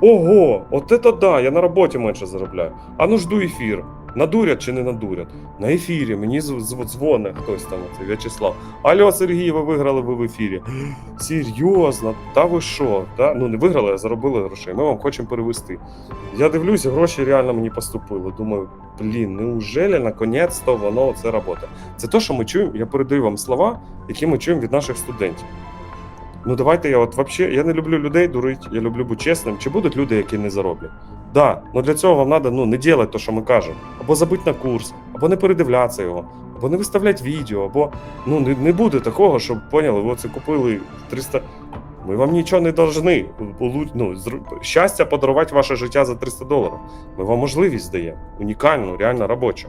Ого, от це да, я на роботі менше заробляю. А ну жду ефір. Надурять чи не надурять? На ефірі мені зв- зв- дзвоне хтось там, це В'ячеслав. Алло, Сергій, ви виграли ви в ефірі. Серйозно, та ви що? Та? Ну не виграли, а заробили грошей. Ми вам хочемо перевести. Я дивлюся, гроші реально мені поступили. Думаю, блін, неужели наконець-то воно це робота? Це те, що ми чуємо. Я передаю вам слова, які ми чуємо від наших студентів. Ну давайте я от вообще, я не люблю людей дурить, я люблю бути чесним. Чи будуть люди, які не зароблять? Да, ну для цього вам треба ну, не робити те, що ми кажемо. Або забити на курс, або не передивлятися його, або не виставляти відео, або ну не, не буде такого, щоб поняли, ви це купили 300. Ми вам нічого не должны. Ну, щастя подарувати ваше життя за 300 доларів. Ми вам можливість даємо. Унікальну, реально робочу.